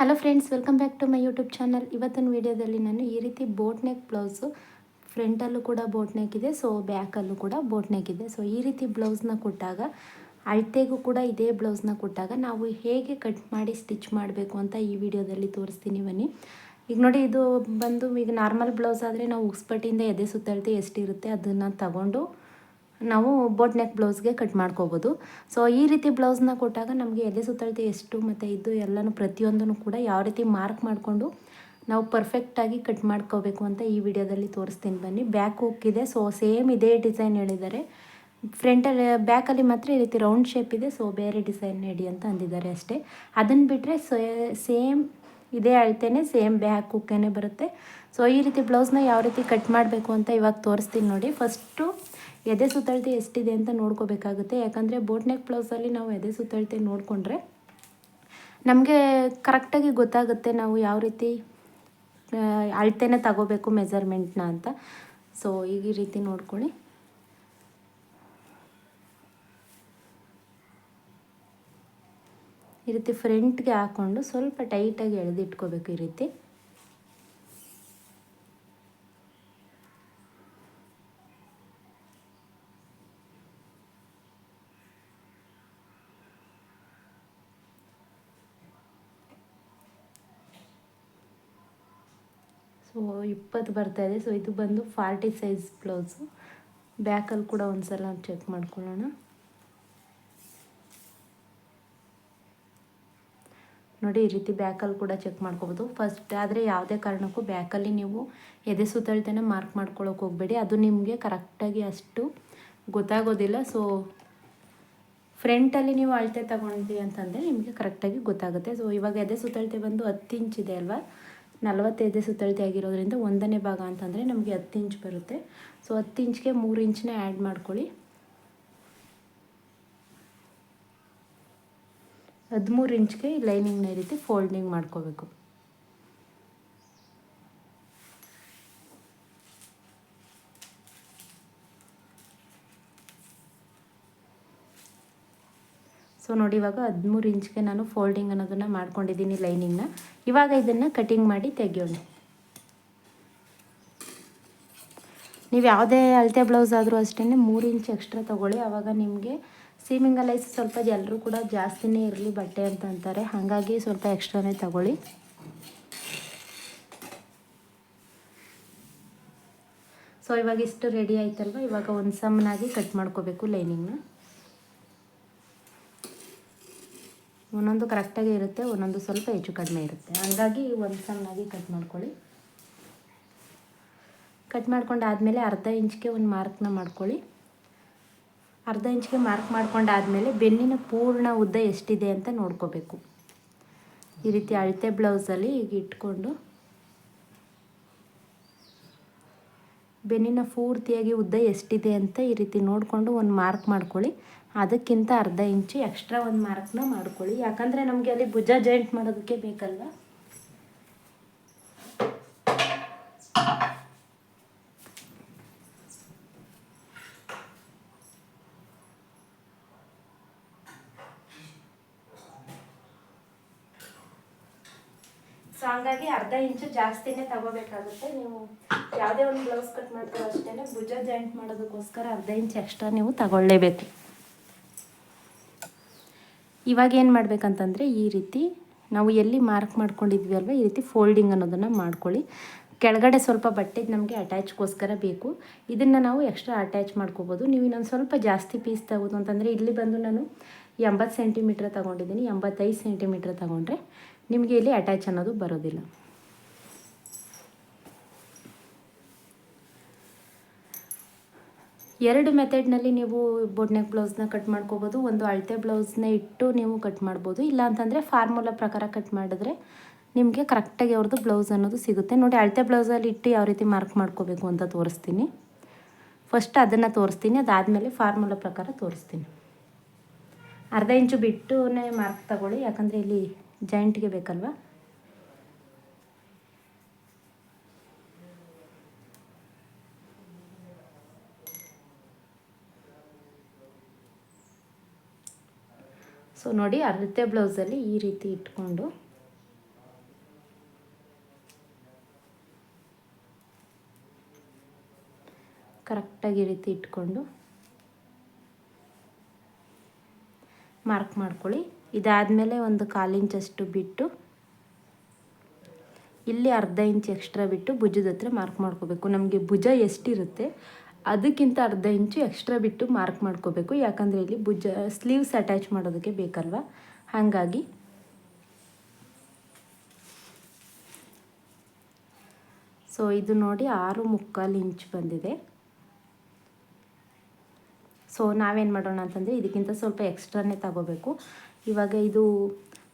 Hello friends welcome back to my YouTube channel ಇವತ್ತಿನ ವೀಡಿಯೋದಲ್ಲಿ ನಾನು ಈ ರೀತಿ ಬೋಟ್ ನೆಕ್ ಬ್ಲೌಸು ಫ್ರಂಟಲ್ಲೂ ಕೂಡ ಬೋಟ್ ನೆಕ್ ಇದೆ ಸೊ ಬ್ಯಾಕಲ್ಲೂ ಕೂಡ ಬೋಟ್ ನೆಕ್ ಇದೆ. ಸೊ ಈ ರೀತಿ ಬ್ಲೌಸ್ನ ಕೊಟ್ಟಾಗ, ಅಳತೆಗೂ ಕೂಡ ಇದೇ ಬ್ಲೌಸ್ನ ಕೊಟ್ಟಾಗ ನಾವು ಹೇಗೆ ಕಟ್ ಮಾಡಿ ಸ್ಟಿಚ್ ಮಾಡಬೇಕು ಅಂತ ಈ ವಿಡಿಯೋದಲ್ಲಿ ತೋರಿಸ್ತೀನಿ ಬನ್ನಿ. ಈಗ ನೋಡಿ, ಇದು ಬಂದು ಈಗ ನಾರ್ಮಲ್ ಬ್ಲೌಸ್ ಆದರೆ ನಾವು ಉಕ್ಸ್ಪಟ್ಟಿಯಿಂದ ಎದೆ ಸುತ್ತಳತೆ ಎಷ್ಟಿರುತ್ತೆ ಅದನ್ನು ತಗೊಂಡು ನಾವು ಬೋಟ್ ನೆಕ್ ಬ್ಲೌಸ್ಗೆ ಕಟ್ ಮಾಡ್ಕೋಬೋದು. ಸೊ ಈ ರೀತಿ ಬ್ಲೌಸ್ನ ಕೊಟ್ಟಾಗ ನಮಗೆ ಎದೆ ಸುತ್ತಳತೆ ಎಷ್ಟು ಮತ್ತು ಇದು ಎಲ್ಲನೂ ಪ್ರತಿಯೊಂದನ್ನು ಕೂಡ ಯಾವ ರೀತಿ ಮಾರ್ಕ್ ಮಾಡಿಕೊಂಡು ನಾವು ಪರ್ಫೆಕ್ಟಾಗಿ ಕಟ್ ಮಾಡ್ಕೋಬೇಕು ಅಂತ ಈ ವಿಡಿಯೋದಲ್ಲಿ ತೋರಿಸ್ತೀನಿ ಬನ್ನಿ. ಬ್ಯಾಕ್ ಹೋಗಿದೆ ಸೊ ಸೇಮ್ ಇದೇ ಡಿಸೈನ್ ಹೇಳಿದ್ದಾರೆ. ಫ್ರಂಟಲ್ಲಿ ಬ್ಯಾಕಲ್ಲಿ ಮಾತ್ರ ಈ ರೀತಿ ರೌಂಡ್ ಶೇಪ್ ಇದೆ. ಸೊ ಬೇರೆ ಡಿಸೈನ್ ನೆಡಿ ಅಂತ ಅಂದಿದ್ದಾರೆ ಅಷ್ಟೇ. ಅದನ್ನು ಬಿಟ್ಟರೆ ಸೇಮ್ ಇದೇ ಅಳ್ತೇನೆ ಸೇಮ್ ಬ್ಯಾಕ್ ಹುಕ್ಕೇನೆ ಬರುತ್ತೆ. ಸೊ ಈ ರೀತಿ ಬ್ಲೌಸ್ನ ಯಾವ ರೀತಿ ಕಟ್ ಮಾಡಬೇಕು ಅಂತ ಇವಾಗ ತೋರಿಸ್ತೀನಿ ನೋಡಿ. ಫಸ್ಟು ಎದೆ ಸುತ್ತಳತೆ ಎಷ್ಟಿದೆ ಅಂತ ನೋಡ್ಕೋಬೇಕಾಗುತ್ತೆ. ಯಾಕಂದರೆ ಬೋಟ್ ನೆಕ್ ಬ್ಲೌಸಲ್ಲಿ ನಾವು ಎದೆ ಸುತ್ತಳತೆ ನೋಡಿಕೊಂಡ್ರೆ ನಮಗೆ ಕರೆಕ್ಟಾಗಿ ಗೊತ್ತಾಗುತ್ತೆ ನಾವು ಯಾವ ರೀತಿ ಅಳತೆನ ತಗೋಬೇಕು ಮೆಜರ್ಮೆಂಟ್ನ ಅಂತ. ಸೊ ಈಗ ಈ ರೀತಿ ನೋಡ್ಕೊಳ್ಳಿ. ಈ ರೀತಿ ಫ್ರಂಟ್ಗೆ ಹಾಕ್ಕೊಂಡು ಸ್ವಲ್ಪ ಟೈಟಾಗಿ ಎಳೆದಿಟ್ಕೋಬೇಕು ಈ ರೀತಿ. ಸೊ, ಇಪ್ಪತ್ತು ಬರ್ತಾಯಿದೆ ಸೊ, ಇದು ಬಂದು ಫಾರ್ಟಿ ಸೈಜ್ ಬ್ಲೌಸು. ಬ್ಯಾಕಲ್ಲಿ ಕೂಡ ಒಂದು ಸಲ ಚೆಕ್ ಮಾಡ್ಕೊಳ್ಳೋಣ. ನೋಡಿ, ಈ ರೀತಿ ಬ್ಯಾಕಲ್ಲಿ ಕೂಡ ಚೆಕ್ ಮಾಡ್ಕೋಬೋದು. ಫಸ್ಟ್, ಆದರೆ ಯಾವುದೇ ಕಾರಣಕ್ಕೂ ಬ್ಯಾಕಲ್ಲಿ ನೀವು ಎದೆ ಸುತ್ತಳತೆನ ಮಾರ್ಕ್ ಮಾಡ್ಕೊಳ್ಳೋಕೆ ಹೋಗಬೇಡಿ. ಅದು ನಿಮಗೆ ಕರೆಕ್ಟಾಗಿ ಅಷ್ಟು ಗೊತ್ತಾಗೋದಿಲ್ಲ. ಸೊ, ಫ್ರಂಟಲ್ಲಿ ನೀವು ಅಳತೆ ತಗೊಂಡ್ರಿ ಅಂತಂದರೆ ನಿಮಗೆ ಕರೆಕ್ಟಾಗಿ ಗೊತ್ತಾಗುತ್ತೆ. ಸೊ, ಇವಾಗ ಎದೆ ಸುತ್ತಳತೆ ಬಂದು ಹತ್ತು ಇಂಚಿದೆ ಅಲ್ವಾ? ನಲವತ್ತೈದು ಸುತ್ತಳತೆ ಆಗಿರೋದ್ರಿಂದ ಒಂದನೇ ಭಾಗ ಅಂತಂದರೆ ನಮಗೆ ಹತ್ತು ಇಂಚ್ ಬರುತ್ತೆ. ಸೊ ಹತ್ತು ಇಂಚ್ಗೆ ಮೂರು ಇಂಚನ್ನೇ ಆ್ಯಡ್ ಮಾಡ್ಕೊಳ್ಳಿ. ಹದಿಮೂರು ಇಂಚ್ಗೆ ಲೈನಿಂಗ್ನ ಈ ರೀತಿ ಫೋಲ್ಡಿಂಗ್ ಮಾಡ್ಕೋಬೇಕು. ಸೊ ನೋಡಿ ಇವಾಗ ಹದಿಮೂರು ಇಂಚ್ಗೆ ನಾನು ಫೋಲ್ಡಿಂಗ್ ಅನ್ನೋದನ್ನು ಮಾಡ್ಕೊಂಡಿದ್ದೀನಿ ಲೈನಿಂಗ್ನ ಇವಾಗ ಇದನ್ನು ಕಟಿಂಗ್ ಮಾಡಿ ತೆಗಿಯೋಣ. ನೀವು ಯಾವುದೇ ಅಳತೆ ಬ್ಲೌಸ್ ಆದರೂ ಅಷ್ಟೇ ಮೂರು ಇಂಚ್ ಎಕ್ಸ್ಟ್ರಾ ತೊಗೊಳ್ಳಿ. ಆವಾಗ ನಿಮಗೆ ಸೀಮಿಂಗ್ ಅಲೈಸ್ ಸ್ವಲ್ಪ ಎಲ್ಲರೂ ಕೂಡ ಜಾಸ್ತಿನೇ ಇರಲಿ ಬಟ್ಟೆ ಅಂತ ಅಂತಾರೆ. ಹಾಗಾಗಿ ಸ್ವಲ್ಪ ಎಕ್ಸ್ಟ್ರಾನೇ ತಗೊಳ್ಳಿ. ಸೊ ಇವಾಗ ಇಷ್ಟು ರೆಡಿ ಆಯ್ತಲ್ವ? ಇವಾಗ ಒಂದು ಸಮನಾಗಿ ಕಟ್ ಮಾಡ್ಕೋಬೇಕು ಲೈನಿಂಗ್ನ ಒಂದೊಂದು ಕರೆಕ್ಟಾಗಿ ಇರುತ್ತೆ, ಒಂದೊಂದು ಸ್ವಲ್ಪ ಹೆಚ್ಚು ಕಡಿಮೆ ಇರುತ್ತೆ. ಹಾಗಾಗಿ ಒಂದು ಸಣ್ಣಾಗಿ ಕಟ್ ಮಾಡ್ಕೊಳ್ಳಿ. ಕಟ್ ಮಾಡ್ಕೊಂಡಾದಮೇಲೆ ಅರ್ಧ ಇಂಚ್ಗೆ ಒಂದು ಮಾರ್ಕ್ನ ಮಾಡ್ಕೊಳ್ಳಿ. ಅರ್ಧ ಇಂಚ್ಗೆ ಮಾರ್ಕ್ ಮಾಡ್ಕೊಂಡಾದಮೇಲೆ ಬೆನ್ನಿನ ಪೂರ್ಣ ಉದ್ದ ಎಷ್ಟಿದೆ ಅಂತ ನೋಡ್ಕೋಬೇಕು. ಈ ರೀತಿ ಅಳತೆ ಬ್ಲೌಸಲ್ಲಿ ಈಗ ಇಟ್ಕೊಂಡು ಬೆನ್ನಿನ ಪೂರ್ತಿಯಾಗಿ ಉದ್ದ ಎಷ್ಟಿದೆ ಅಂತ ಈ ರೀತಿ ನೋಡಿಕೊಂಡು ಒಂದು ಮಾರ್ಕ್ ಮಾಡ್ಕೊಳ್ಳಿ. ಅದಕ್ಕಿಂತ ಅರ್ಧ ಇಂಚು ಎಕ್ಸ್ಟ್ರಾ ಒಂದು ಮಾರ್ಕ್ನ ಮಾಡ್ಕೊಳ್ಳಿ. ಯಾಕಂದರೆ ನಮಗೆ ಅಲ್ಲಿ ಭುಜ ಜಾಯಿಂಟ್ ಮಾಡೋದಕ್ಕೆ ಬೇಕಲ್ವ? ಸೊ ಹಂಗಾಗಿ ಅರ್ಧ ಇಂಚು ಜಾಸ್ತಿನೇ ತಗೋಬೇಕಾಗುತ್ತೆ. ನೀವು ಯಾವುದೇ ಒಂದು ಬ್ಲೌಸ್ ಕಟ್ ಮಾಡ್ತೀರೋ ಅಷ್ಟೇ ಭುಜ ಜಾಯಿಂಟ್ ಮಾಡೋದಕ್ಕೋಸ್ಕರ ಅರ್ಧ ಇಂಚು ಎಕ್ಸ್ಟ್ರಾ ನೀವು ತಗೊಳ್ಳೇಬೇಕು. ಇವಾಗ ಏನು ಮಾಡಬೇಕಂತಂದರೆ ಈ ರೀತಿ ನಾವು ಎಲ್ಲಿ ಮಾರ್ಕ್ ಮಾಡ್ಕೊಂಡಿದ್ವಿ ಅಲ್ವ, ಈ ರೀತಿ ಫೋಲ್ಡಿಂಗ್ ಅನ್ನೋದನ್ನು ಮಾಡ್ಕೊಳ್ಳಿ. ಕೆಳಗಡೆ ಸ್ವಲ್ಪ ಬಟ್ಟೆಗೆ ನಮಗೆ ಅಟ್ಯಾಚ್ಗೋಸ್ಕರ ಬೇಕು. ಇದನ್ನು ನಾವು ಎಕ್ಸ್ಟ್ರಾ ಅಟ್ಯಾಚ್ ಮಾಡ್ಕೋಬೋದು. ನೀವು ಇನ್ನೊಂದು ಸ್ವಲ್ಪ ಜಾಸ್ತಿ ಪೀಸ್ ತಗೋದು ಅಂತಂದರೆ ಇಲ್ಲಿ ಬಂದು ನಾನು ಎಂಬತ್ತು ಸೆಂಟಿಮೀಟ್ರ್ ತೊಗೊಂಡಿದ್ದೀನಿ, ಎಂಬತ್ತೈದು ಸೆಂಟಿಮೀಟ್ರ್ ತೊಗೊಂಡ್ರೆ ನಿಮಗೆ ಇಲ್ಲಿ ಅಟ್ಯಾಚ್ ಅನ್ನೋದು ಬರೋದಿಲ್ಲ. ಎರಡು ಮೆಥಡ್ನಲ್ಲಿ ನೀವು ಬೊಡ್ನೆಕ್ ಬ್ಲೌಸ್ನ ಕಟ್ ಮಾಡ್ಕೋಬೋದು. ಒಂದು ಅಳತೆ ಬ್ಲೌಸ್ನ ಇಟ್ಟು ನೀವು ಕಟ್ ಮಾಡ್ಬೋದು. ಇಲ್ಲ ಅಂತಂದರೆ ಫಾರ್ಮುಲಾ ಪ್ರಕಾರ ಕಟ್ ಮಾಡಿದ್ರೆ ನಿಮಗೆ ಕರೆಕ್ಟಾಗಿ ಅವ್ರದ್ದು ಬ್ಲೌಸ್ ಅನ್ನೋದು ಸಿಗುತ್ತೆ. ನೋಡಿ, ಅಳತೆ ಬ್ಲೌಸಲ್ಲಿ ಇಟ್ಟು ಯಾವ ರೀತಿ ಮಾರ್ಕ್ ಮಾಡ್ಕೋಬೇಕು ಅಂತ ತೋರಿಸ್ತೀನಿ. ಫಸ್ಟ್ ಅದನ್ನು ತೋರಿಸ್ತೀನಿ. ಅದಾದಮೇಲೆ ಫಾರ್ಮುಲಾ ಪ್ರಕಾರ ತೋರಿಸ್ತೀನಿ. ಅರ್ಧ ಇಂಚು ಬಿಟ್ಟು ಮಾರ್ಕ್ ತಗೊಳ್ಳಿ. ಯಾಕಂದರೆ ಇಲ್ಲಿ ಜಾಯಿಂಟ್ಗೆ ಬೇಕಲ್ವಾ? ಸೊ ನೋಡಿ ಅಳತೆ ಬ್ಲೌಸಲ್ಲಿ ಈ ರೀತಿ ಇಟ್ಕೊಂಡು ಕರೆಕ್ಟಾಗಿ ಈ ರೀತಿ ಇಟ್ಕೊಂಡು ಮಾರ್ಕ್ ಮಾಡ್ಕೊಳ್ಳಿ. ಇದಾದಮೇಲೆ ಒಂದು ಕಾಲು ಇಂಚಷ್ಟು ಬಿಟ್ಟು ಇಲ್ಲಿ ಅರ್ಧ ಇಂಚ್ ಎಕ್ಸ್ಟ್ರಾ ಬಿಟ್ಟು ಭುಜದ ಹತ್ರ ಮಾರ್ಕ್ ಮಾಡ್ಕೋಬೇಕು. ನಮಗೆ ಭುಜ ಎಷ್ಟಿರುತ್ತೆ ಅದಕ್ಕಿಂತ ಅರ್ಧ ಇಂಚು ಎಕ್ಸ್ಟ್ರಾ ಬಿಟ್ಟು ಮಾರ್ಕ್ ಮಾಡ್ಕೋಬೇಕು. ಯಾಕಂದರೆ ಇಲ್ಲಿ ಭುಜ, ಸ್ಲೀವ್ಸ್ ಅಟ್ಯಾಚ್ ಮಾಡೋದಕ್ಕೆ ಬೇಕಲ್ವ? ಹಾಗಾಗಿ ಸೊ, ಇದು ನೋಡಿ ಆರು ಮುಕ್ಕಾಲು ಇಂಚ್ ಬಂದಿದೆ. ಸೊ, ನಾವೇನು ಮಾಡೋಣ ಅಂತಂದರೆ ಇದಕ್ಕಿಂತ ಸ್ವಲ್ಪ ಎಕ್ಸ್ಟ್ರಾನೇ ತಗೋಬೇಕು. ಇವಾಗ ಇದು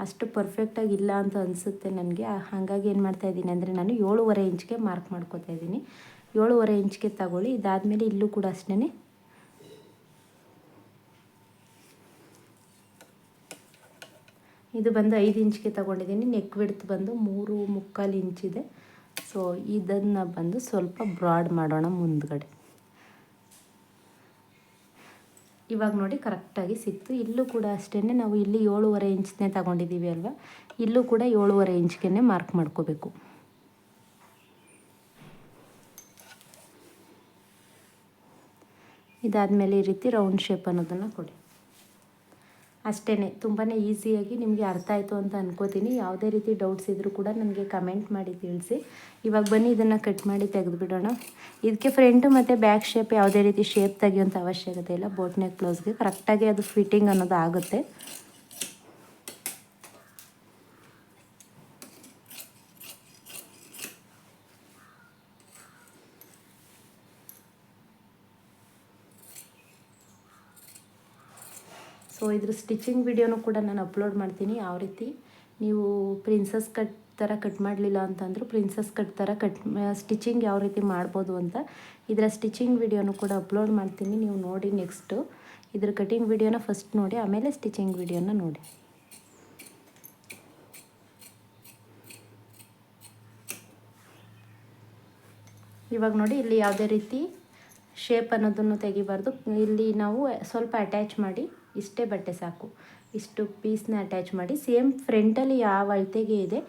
ಅಷ್ಟು ಪರ್ಫೆಕ್ಟಾಗಿ ಇಲ್ಲ ಅಂತ ಅನಿಸುತ್ತೆ ನನಗೆ. ಹಾಗಾಗಿ ಏನು ಮಾಡ್ತಾಯಿದ್ದೀನಿ ಅಂದರೆ ನಾನು ಏಳುವರೆ ಇಂಚ್ಗೆ ಮಾರ್ಕ್ ಮಾಡ್ಕೋತಾ ಇದ್ದೀನಿ. ಏಳುವರೆ ಇಂಚ್ಗೆ ತಗೊಳ್ಳಿ, ಇದಾದಮೇಲೆ ಇಲ್ಲೂ ಕೂಡ ಅಷ್ಟೇ ಇದು ಬಂದು ಐದು ಇಂಚ್ಗೆ ತಗೊಂಡಿದ್ದೀನಿ. ನೆಕ್ ವಿಡ್ತ್ ಬಂದು ಮೂರು ಮುಕ್ಕಾಲು ಇಂಚಿದೆ ಸೊ ಇದನ್ನು ಬಂದು ಸ್ವಲ್ಪ ಬ್ರಾಡ್ ಮಾಡೋಣ ಮುಂದ್ಗಡೆ. ಇವಾಗ ನೋಡಿ ಕರೆಕ್ಟಾಗಿ ಸಿಕ್ತು. ಇಲ್ಲೂ ಕೂಡ ಅಷ್ಟೇ ನಾವು ಇಲ್ಲಿ ಏಳುವರೆ ಇಂಚ್ನೇ ತಗೊಂಡಿದ್ದೀವಿ ಅಲ್ವಾ? ಇಲ್ಲೂ ಕೂಡ ಏಳುವರೆ ಇಂಚ್ಗೆ ಮಾರ್ಕ್ ಮಾಡ್ಕೋಬೇಕು. ಇದಾದಮೇಲೆ ಈ ರೀತಿ ರೌಂಡ್ ಶೇಪ್ ಅನ್ನೋದನ್ನು ಕೊಡಿ. ಅಷ್ಟೇ ತುಂಬಾ ಈಸಿಯಾಗಿ ನಿಮಗೆ ಅರ್ಥ ಆಯಿತು ಅಂತ ಅನ್ಕೋತೀನಿ. ಯಾವುದೇ ರೀತಿ ಡೌಟ್ಸ್ ಇದ್ದರೂ ಕೂಡ ನನಗೆ ಕಮೆಂಟ್ ಮಾಡಿ ತಿಳಿಸಿ. ಇವಾಗ ಬನ್ನಿ, ಇದನ್ನು ಕಟ್ ಮಾಡಿ ತೆಗೆದುಬಿಡೋಣ. ಇದಕ್ಕೆ ಫ್ರಂಟು ಮತ್ತು ಬ್ಯಾಕ್ ಶೇಪ್ ಯಾವುದೇ ರೀತಿ ಶೇಪ್ ತೆಗಿಯೋಂಥ ಅವಶ್ಯಕತೆ ಇಲ್ಲ. ಬೋಟ್ ನೆಕ್ ಬ್ಲೌಸ್ಗೆ ಕರೆಕ್ಟಾಗಿ ಅದು ಫಿಟ್ಟಿಂಗ್ ಅನ್ನೋದು ಆಗುತ್ತೆ. ಸೊ ಇದ್ರ ಸ್ಟಿಚಿಂಗ್ ವಿಡಿಯೋನು ಕೂಡ ನಾನು ಅಪ್ಲೋಡ್ ಮಾಡ್ತೀನಿ. ಯಾವ ರೀತಿ? ನೀವು ಪ್ರಿನ್ಸಸ್ ಕಟ್ ಥರ ಕಟ್ ಮಾಡಲಿಲ್ಲ ಅಂತಂದರೂ ಪ್ರಿನ್ಸಸ್ ಕಟ್ ಥರ ಕಟ್ ಸ್ಟಿಚಿಂಗ್ ಯಾವ ರೀತಿ ಮಾಡ್ಬೋದು ಅಂತ ಇದರ ಸ್ಟಿಚಿಂಗ್ ವಿಡಿಯೋನು ಕೂಡ ಅಪ್ಲೋಡ್ ಮಾಡ್ತೀನಿ. ನೀವು ನೋಡಿ ನೆಕ್ಸ್ಟು ಇದ್ರ ಕಟಿಂಗ್ ವಿಡಿಯೋನ ಫಸ್ಟ್ ನೋಡಿ, ಆಮೇಲೆ ಸ್ಟಿಚಿಂಗ್ ವಿಡಿಯೋನ ನೋಡಿ. ಇವಾಗ ನೋಡಿ, ಇಲ್ಲಿ ಯಾವುದೇ ರೀತಿ ಶೇಪ್ ಅನ್ನೋದನ್ನು ತೆಗಿಬಾರ್ದು. ಇಲ್ಲಿ ನಾವು ಸ್ವಲ್ಪ ಅಟ್ಯಾಚ್ ಮಾಡಿ ಇಷ್ಟೇ ಬಟ್ಟೆ ಸಾಕು. ಇಷ್ಟು ಪೀಸ್ನ ಅಟ್ಯಾಚ್ ಮಾಡಿ ಸೇಮ್ ಫ್ರಂಟಲ್ಲಿ ಯಾವ ಅಳತೆಗೆ ಇದೆ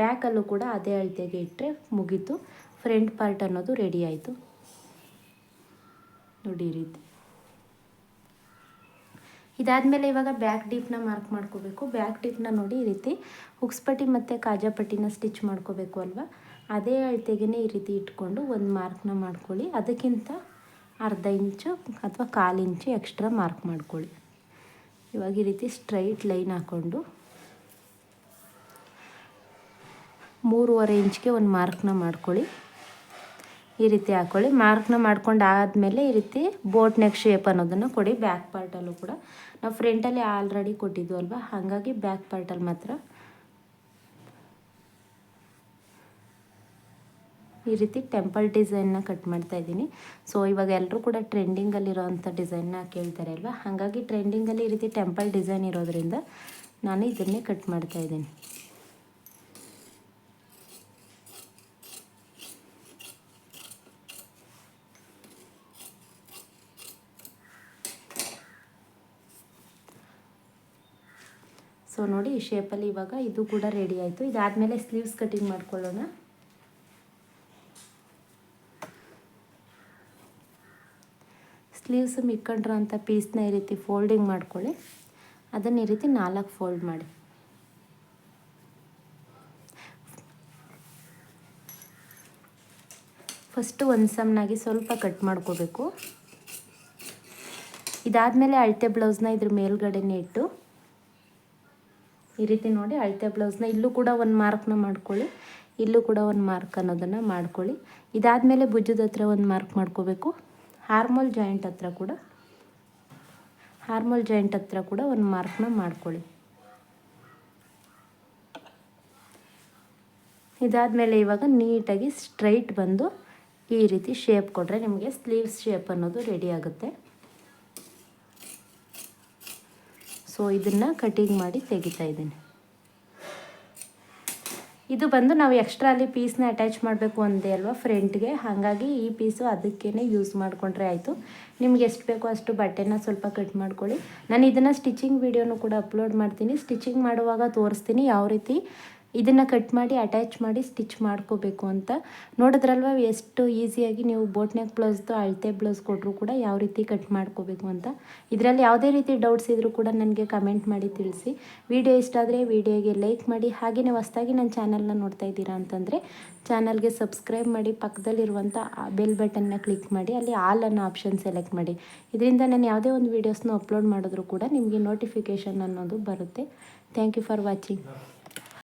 ಬ್ಯಾಕಲ್ಲೂ ಕೂಡ ಅದೇ ಅಳತೆಗೆ ಇಟ್ಟರೆ ಮುಗೀತು. ಫ್ರಂಟ್ ಪಾರ್ಟ್ ಅನ್ನೋದು ರೆಡಿ ಆಯಿತು. ನೋಡಿ ಈ ರೀತಿ. ಇದಾದಮೇಲೆ ಇವಾಗ ಬ್ಯಾಕ್ ಡೀಪ್ನ ಮಾರ್ಕ್ ಮಾಡ್ಕೋಬೇಕು. ಬ್ಯಾಕ್ ಡೀಪ್ನ ನೋಡಿ ಈ ರೀತಿ. ಹುಕ್ಸ್ಪಟ್ಟಿ ಮತ್ತು ಕಾಜಾಪಟ್ಟಿನ ಸ್ಟಿಚ್ ಮಾಡ್ಕೋಬೇಕು ಅಲ್ವಾ? ಅದೇ ಅಳತೆಗೆ ಈ ರೀತಿ ಇಟ್ಕೊಂಡು ಒಂದು ಮಾರ್ಕ್ನ ಮಾಡ್ಕೊಳ್ಳಿ. ಅದಕ್ಕಿಂತ ಅರ್ಧ ಇಂಚು ಅಥವಾ ಕಾಲು ಇಂಚು ಎಕ್ಸ್ಟ್ರಾ ಮಾರ್ಕ್ ಮಾಡ್ಕೊಳ್ಳಿ. ಇವಾಗ ಈ ರೀತಿ ಸ್ಟ್ರೈಟ್ ಲೈನ್ ಹಾಕ್ಕೊಂಡು ಮೂರುವರೆ ಇಂಚ್ಗೆ ಒಂದು ಮಾರ್ಕ್ನ ಮಾಡ್ಕೊಳ್ಳಿ. ಈ ರೀತಿ ಹಾಕ್ಕೊಳ್ಳಿ ಮಾರ್ಕ್ನ ಮಾಡ್ಕೊಂಡು ಆದಮೇಲೆ ಈ ರೀತಿ ಬೋಟ್ ನೆಕ್ ಶೇಪ್ ಅನ್ನೋದನ್ನು ಕೊಡಿ. ಬ್ಯಾಕ್ ಪಾರ್ಟಲ್ಲೂ ಕೂಡ. ನಾವು ಫ್ರಂಟಲ್ಲಿ ಆಲ್ರೆಡಿ ಕೊಟ್ಟಿದ್ದು ಅಲ್ವಾ ಹಾಗಾಗಿ ಬ್ಯಾಕ್ ಪಾರ್ಟಲ್ಲಿ ಮಾತ್ರ ಈ ರೀತಿ ಟೆಂಪಲ್ ಡಿಸೈನ್ನ ಕಟ್ ಮಾಡ್ತಾ ಇದ್ದೀನಿ. ಸೊ ಇವಾಗ ಎಲ್ಲರೂ ಕೂಡ ಟ್ರೆಂಡಿಂಗಲ್ಲಿರೋವಂಥ ಡಿಸೈನ್ನ ಕೇಳ್ತಾರೆ ಅಲ್ವಾ? ಹಾಗಾಗಿ ಟ್ರೆಂಡಿಂಗಲ್ಲಿ ಈ ರೀತಿ ಟೆಂಪಲ್ ಡಿಸೈನ್ ಇರೋದರಿಂದ ನಾನು ಇದನ್ನೇ ಕಟ್ ಮಾಡ್ತಾ ಇದ್ದೀನಿ. ಸೊ ನೋಡಿ ಈ ಶೇಪಲ್ಲಿ ಇವಾಗ ಇದು ಕೂಡ ರೆಡಿ ಆಯಿತು. ಇದಾದಮೇಲೆ ಸ್ಲೀವ್ಸ್ ಕಟಿಂಗ್ ಮಾಡ್ಕೊಳ್ಳೋಣ. ಸ್ಲೀವ್ಸ್ ಇಟ್ಕೊಂಡಿರೋಂಥ ಪೀಸ್ನ ಈ ರೀತಿ ಫೋಲ್ಡಿಂಗ್ ಮಾಡ್ಕೊಳ್ಳಿ. ಅದನ್ನು ಈ ರೀತಿ ನಾಲ್ಕು ಫೋಲ್ಡ್ ಮಾಡಿ. ಫಸ್ಟು ಒಂದು ಸಮನಾಗಿ ಸ್ವಲ್ಪ ಕಟ್ ಮಾಡ್ಕೋಬೇಕು. ಇದಾದಮೇಲೆ ಅಳತೆ ಬ್ಲೌಸ್ನ ಇದ್ರ ಮೇಲ್ಗಡೆನೇ ಇಟ್ಟು, ಈ ರೀತಿ ನೋಡಿ ಅಳತೆ ಬ್ಲೌಸ್ನ ಇಲ್ಲೂ ಕೂಡ ಒಂದು ಮಾರ್ಕ್ನ ಮಾಡ್ಕೊಳ್ಳಿ. ಇಲ್ಲೂ ಕೂಡ ಒಂದು ಮಾರ್ಕ್ ಅನ್ನೋದನ್ನು ಮಾಡ್ಕೊಳ್ಳಿ. ಇದಾದಮೇಲೆ ಭುಜದ ಹತ್ರ ಒಂದು ಮಾರ್ಕ್ ಮಾಡ್ಕೋಬೇಕು. ಹಾರ್ಮೋಲ್ ಜಾಯಿಂಟ್ ಹತ್ರ ಕೂಡ, ಹಾರ್ಮೋಲ್ ಜಾಯಿಂಟ್ ಹತ್ರ ಕೂಡ ಒಂದು ಮಾರ್ಕ್ನ ಮಾಡ್ಕೊಳ್ಳಿ. ಇದಾದಮೇಲೆ ಇವಾಗ ನೀಟಾಗಿ ಸ್ಟ್ರೈಟ್ ಬಂದು ಈ ರೀತಿ ಶೇಪ್ ಕೊಟ್ಟರೆ ನಿಮಗೆ ಸ್ಲೀವ್ಸ್ ಶೇಪ್ ಅನ್ನೋದು ರೆಡಿ ಆಗುತ್ತೆ. ಸೊ ಇದನ್ನು ಕಟಿಂಗ್ ಮಾಡಿ ತೆಗಿತಾ ಇದ್ದೀನಿ. ಇದು ಬಂದು ನಾವು ಎಕ್ಸ್ಟ್ರಾ ಅಲ್ಲಿ ಪೀಸ್ನ ಅಟ್ಯಾಚ್ ಮಾಡಬೇಕು ಒಂದೇ ಅಲ್ವಾ ಫ್ರಂಟ್ಗೆ ಹಾಗಾಗಿ ಈ ಪೀಸು ಅದಕ್ಕೇ ಯೂಸ್ ಮಾಡಿಕೊಂಡ್ರೆ ಆಯಿತು. ನಿಮ್ಗೆ ಎಷ್ಟು ಬೇಕೋ ಅಷ್ಟು ಬಟ್ಟೆನ ಸ್ವಲ್ಪ ಕಟ್ ಮಾಡ್ಕೊಳ್ಳಿ. ನಾನು ಇದನ್ನು ಸ್ಟಿಚಿಂಗ್ ವೀಡಿಯೋನು ಕೂಡ ಅಪ್ಲೋಡ್ ಮಾಡ್ತೀನಿ. ಸ್ಟಿಚಿಂಗ್ ಮಾಡುವಾಗ ತೋರಿಸ್ತೀನಿ ಯಾವ ರೀತಿ ಇದನ್ನು ಕಟ್ ಮಾಡಿ ಅಟ್ಯಾಚ್ ಮಾಡಿ ಸ್ಟಿಚ್ ಮಾಡ್ಕೋಬೇಕು ಅಂತ. ನೋಡಿದ್ರಲ್ವ, ಎಷ್ಟು ಈಸಿಯಾಗಿ ನೀವು ಬೋಟ್ ನೆಕ್ ಬ್ಲೌಸ್ದು ಅಳತೆ ಬ್ಲೌಸ್ ಕೊಟ್ಟರು ಕೂಡ ಯಾವ ರೀತಿ ಕಟ್ ಮಾಡ್ಕೋಬೇಕು ಅಂತ. ಇದರಲ್ಲಿ ಯಾವುದೇ ರೀತಿ ಡೌಟ್ಸ್ ಇದ್ದರೂ ಕೂಡ ನನಗೆ ಕಮೆಂಟ್ ಮಾಡಿ ತಿಳಿಸಿ. ವಿಡಿಯೋ ಇಷ್ಟ ಆದರೆ ವಿಡಿಯೋಗೆ ಲೈಕ್ ಮಾಡಿ. ಹಾಗೆಯೇ ಹೊಸ್ದಾಗಿ ನನ್ನ ಚಾನಲ್ನ ನೋಡ್ತಾ ಇದ್ದೀರಾ ಅಂತಂದರೆ ಚಾನಲ್ಗೆ ಸಬ್ಸ್ಕ್ರೈಬ್ ಮಾಡಿ ಪಕ್ಕದಲ್ಲಿರುವಂಥ ಬೆಲ್ ಬಟನ್ನ ಕ್ಲಿಕ್ ಮಾಡಿ, ಅಲ್ಲಿ ಆಲ್ ಅನ್ನೋ ಆಪ್ಷನ್ ಸೆಲೆಕ್ಟ್ ಮಾಡಿ. ಇದರಿಂದ ನಾನು ಯಾವುದೇ ಒಂದು ವೀಡಿಯೋಸ್ನ ಅಪ್ಲೋಡ್ ಮಾಡಿದ್ರು ಕೂಡ ನಿಮಗೆ ನೋಟಿಫಿಕೇಷನ್ ಅನ್ನೋದು ಬರುತ್ತೆ. Thank you for watching